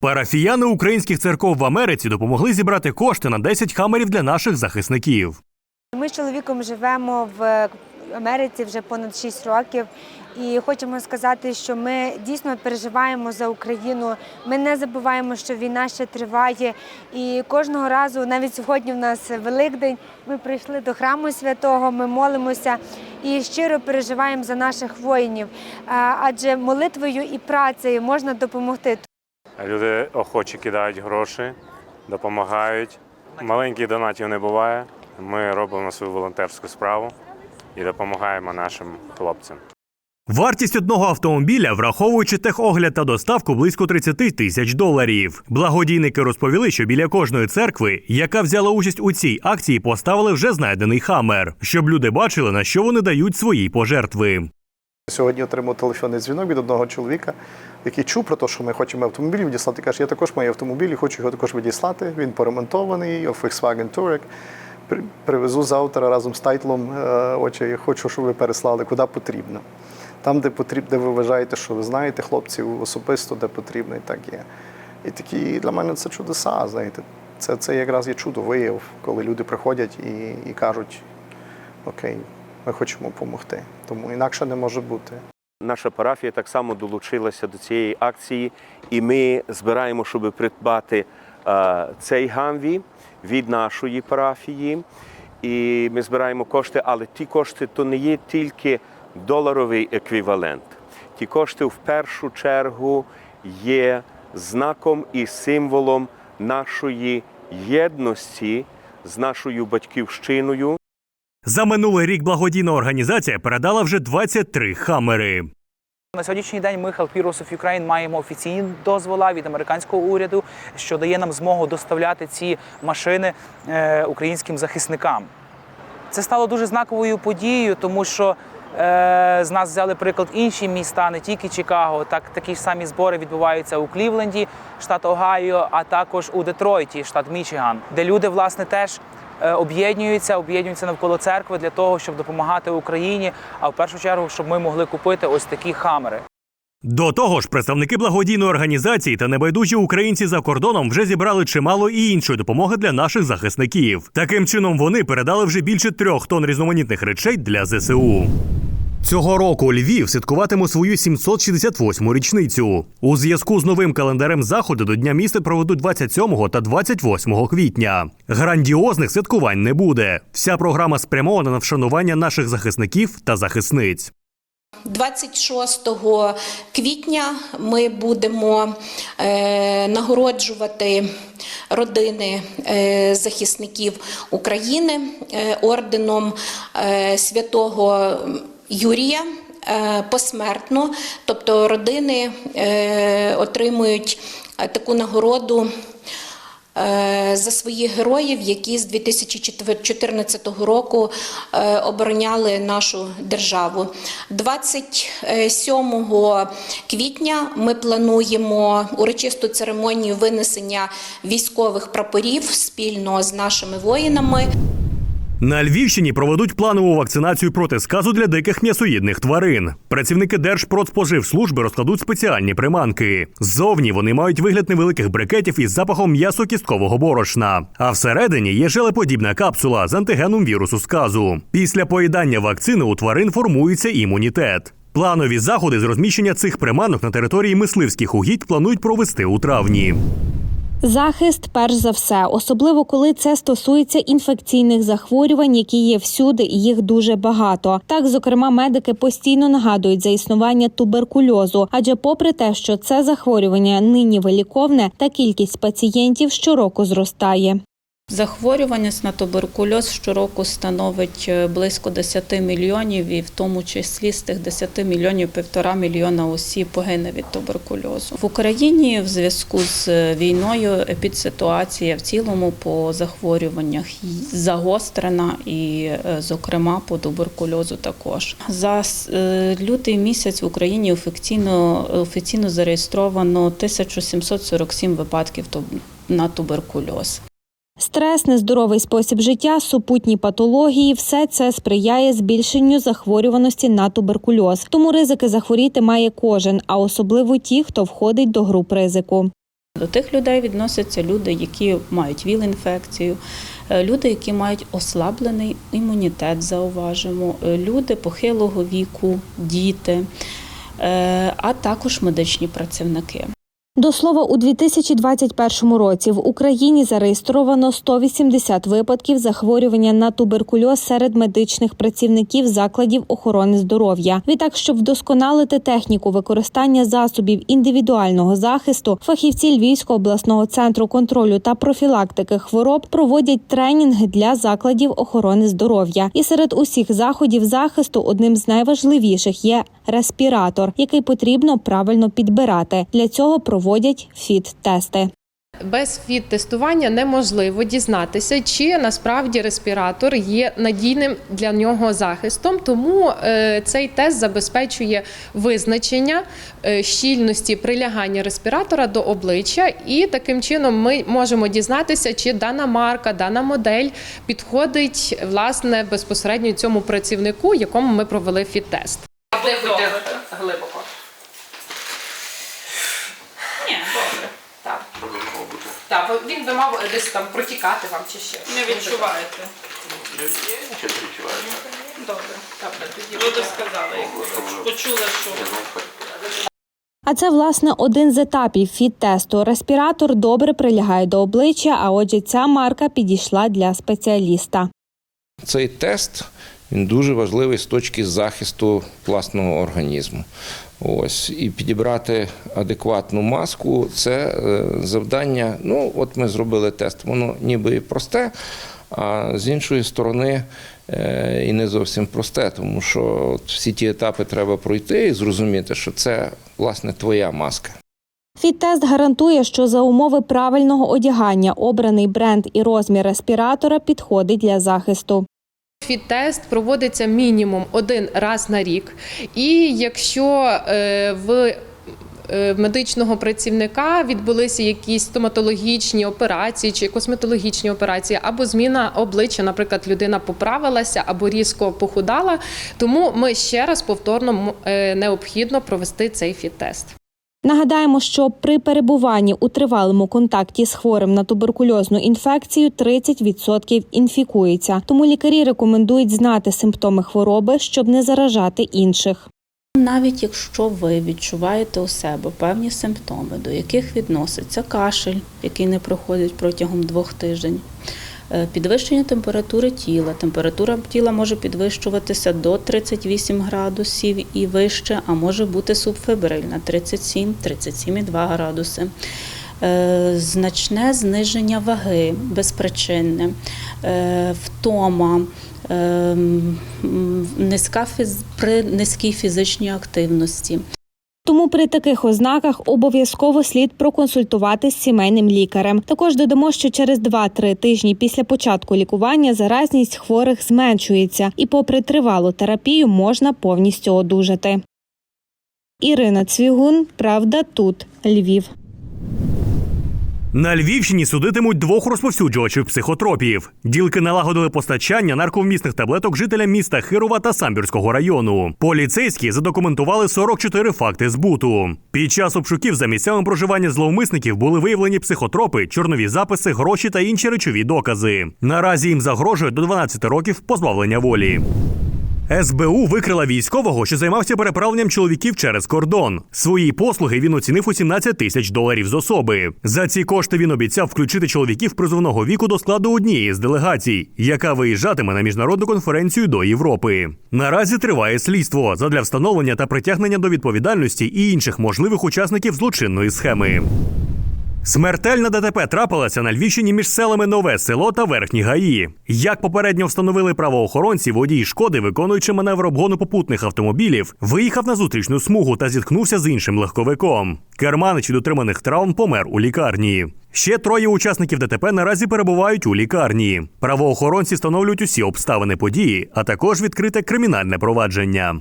Парафіяни українських церков в Америці допомогли зібрати кошти на 10 хамерів для наших захисників. Ми з чоловіком живемо в Америці вже понад 6 років. І хочемо сказати, що ми дійсно переживаємо за Україну. Ми не забуваємо, що війна ще триває. І кожного разу, навіть сьогодні в нас Великдень, ми прийшли до храму святого, ми молимося і щиро переживаємо за наших воїнів. Адже молитвою і працею можна допомогти. Люди охоче кидають гроші, допомагають. Маленьких донатів не буває. Ми робимо свою волонтерську справу і допомагаємо нашим хлопцям. Вартість одного автомобіля, враховуючи техогляд та доставку, близько 30 тисяч доларів. Благодійники розповіли, що біля кожної церкви, яка взяла участь у цій акції, поставили вже знайдений хамер, щоб люди бачили, на що вони дають свої пожертви. Сьогодні отримав телефонний дзвінок від одного чоловіка, який чув про те, що ми хочемо автомобіль відіслати. Каже, я також маю автомобіль і хочу його також відіслати. Він поремонтований, Volkswagen Touareg. При- Привезу завтра разом з тайтлом. Отже, я хочу, щоб ви переслали куди потрібно. Там, де потрібно, де ви вважаєте, що ви знаєте хлопців особисто, де потрібно, і так є. І такі для мене це чудеса, знаєте. Це, це якраз є чудо вияв, коли люди приходять і, і кажуть, окей, ми хочемо допомогти. Тому інакше не може бути. Наша парафія так само долучилася до цієї акції, і ми збираємо, щоб придбати е, цей гамві від нашої парафії. І ми збираємо кошти, але ті кошти то не є тільки доларовий еквівалент. Ті кошти в першу чергу є знаком і символом нашої єдності з нашою батьківщиною. За минулий рік благодійна організація передала вже 23 хамери. На сьогоднішній день ми Help Heroes of Ukraine маємо офіційні дозвола від американського уряду, що дає нам змогу доставляти ці машини е, українським захисникам. Це стало дуже знаковою подією, тому що е, з нас взяли приклад інші міста, не тільки Чикаго. Так такі ж самі збори відбуваються у Клівленді, штат Огайо, а також у Детройті, штат Мічиган, де люди власне теж об'єднуються, об'єднуються навколо церкви для того, щоб допомагати Україні. А в першу чергу, щоб ми могли купити ось такі хамери. До того ж, представники благодійної організації та небайдужі українці за кордоном вже зібрали чимало і іншої допомоги для наших захисників. Таким чином, вони передали вже більше трьох тонн різноманітних речей для ЗСУ. Цього року Львів святкуватиме свою 768-му річницю. У зв'язку з новим календарем заходи до Дня міста проведуть 27 та 28 квітня. Грандіозних святкувань не буде. Вся програма спрямована на вшанування наших захисників та захисниць. 26 квітня ми будемо е, нагороджувати родини е, захисників України е, орденом святого Юрія. е, Посмертно, тобто родини е, отримують е, таку нагороду за своїх героїв, які з 2014 року обороняли нашу державу. 27 квітня ми плануємо урочисту церемонію винесення військових прапорів спільно з нашими воїнами. На Львівщині проведуть планову вакцинацію проти сказу для диких м'ясоїдних тварин. Працівники Держпродспоживслужби розкладуть спеціальні приманки. Ззовні вони мають вигляд невеликих брикетів із запахом м'ясо кісткового борошна. А всередині є желеподібна капсула з антигеном вірусу сказу. Після поїдання вакцини у тварин формується імунітет. Планові заходи з розміщення цих приманок на території мисливських угідь планують провести у травні. Захист, перш за все, особливо коли це стосується інфекційних захворювань, які є всюди, і їх дуже багато. Так, зокрема, медики постійно нагадують за існування туберкульозу, адже, попри те, що це захворювання нині виліковне, та кількість пацієнтів щороку зростає. Захворюваність на туберкульоз щороку становить е, близько 10 мільйонів, і в тому числі з тих 10 мільйонів півтора мільйона осіб погине від туберкульозу. В Україні в зв'язку з е, війною епідситуація в цілому по захворюваннях загострена, і, е, зокрема, по туберкульозу також. За лютий місяць в Україні офіційно, офіційно зареєстровано 1747 випадків на туберкульоз. Стрес, нездоровий спосіб життя, супутні патології все це сприяє збільшенню захворюваності на туберкульоз. Тому ризики захворіти має кожен, а особливо ті, хто входить до груп ризику. До тих людей відносяться люди, які мають ВІЛ-інфекцію, е, люди, які мають ослаблений імунітет, зауважимо, е, люди похилого віку, діти, е, а також медичні працівники. До слова, у 2021 році в Україні зареєстровано 180 випадків захворювання на туберкульоз серед медичних працівників закладів охорони здоров'я. Відтак, щоб вдосконалити техніку використання засобів індивідуального захисту, фахівці Львівського обласного центру контролю та профілактики хвороб проводять тренінги для закладів охорони здоров'я. І серед усіх заходів захисту одним з найважливіших є респіратор, який потрібно правильно підбирати. Для цього проводять фіт-тести. Без фіт-тестування неможливо дізнатися, чи насправді респіратор є надійним для нього захистом. Тому е, цей тест забезпечує визначення е, щільності прилягання респіратора до обличчя, і таким чином ми можемо дізнатися, чи дана марка, дана модель підходить власне безпосередньо цьому працівнику, якому ми провели фіт-тест. Вдихуйте глибоко. Ні, добре. Так. Так, бо він би мав десь там протікати вам чи ще. Не відчуваєте? Добре. Добре, тоді Ви би сказали, як почули, що А це власне один з етапів фіт-тесту. Респіратор добре прилягає до обличчя, а отже, ця марка підійшла для спеціаліста. Цей тест він дуже важливий з точки захисту власного організму. Ось і підібрати адекватну маску це е, завдання. Ну, от ми зробили тест, воно ніби і просте, а з іншої сторони е, і не зовсім просте, тому що всі ті етапи треба пройти і зрозуміти, що це власне твоя маска. Фіт-тест гарантує, що за умови правильного одягання обраний бренд і розмір респіратора підходить для захисту. Фіт-тест проводиться мінімум один раз на рік. І якщо е, в е, медичного працівника відбулися якісь стоматологічні операції чи косметологічні операції, або зміна обличчя, наприклад, людина поправилася або різко похудала, тому ми ще раз повторно е, необхідно провести цей фіт-тест. Нагадаємо, що при перебуванні у тривалому контакті з хворим на туберкульозну інфекцію 30% інфікується. Тому лікарі рекомендують знати симптоми хвороби, щоб не заражати інших. Навіть якщо ви відчуваєте у себе певні симптоми, до яких відноситься кашель, який не проходить протягом двох тижнів, підвищення температури тіла. Температура тіла може підвищуватися до 38 градусів і вище, а може бути субфебрильна 37, 37,2 градуси. Е, Значне зниження ваги безпричинне, е, втома, е, низька при низькій фізичній активності. Тому при таких ознаках обов'язково слід проконсультуватись з сімейним лікарем. Також додамо, що через 2-3 тижні після початку лікування заразність хворих зменшується, і, попри тривалу терапію, можна повністю одужати. Ірина Цвігун, правда, тут Львів. На Львівщині судитимуть двох розповсюджувачів психотропів. Ділки налагодили постачання нарковмісних таблеток жителям міста Хирова та Самбірського району. Поліцейські задокументували 44 факти збуту. Під час обшуків за місцями проживання зловмисників були виявлені психотропи, чорнові записи, гроші та інші речові докази. Наразі їм загрожує до 12 років позбавлення волі. СБУ викрила військового, що займався переправленням чоловіків через кордон. Свої послуги він оцінив у 17 тисяч доларів з особи. За ці кошти він обіцяв включити чоловіків призовного віку до складу однієї з делегацій, яка виїжджатиме на міжнародну конференцію до Європи. Наразі триває слідство задля встановлення та притягнення до відповідальності і інших можливих учасників злочинної схеми. Смертельна ДТП трапилася на Львівщині між селами Нове село та Верхні Гаї. Як попередньо встановили правоохоронці, водій шкоди, виконуючи маневр обгону попутних автомобілів, виїхав на зустрічну смугу та зіткнувся з іншим легковиком. Керманич від отриманих травм помер у лікарні. Ще троє учасників ДТП наразі перебувають у лікарні. Правоохоронці встановлюють усі обставини події, а також відкрите кримінальне провадження.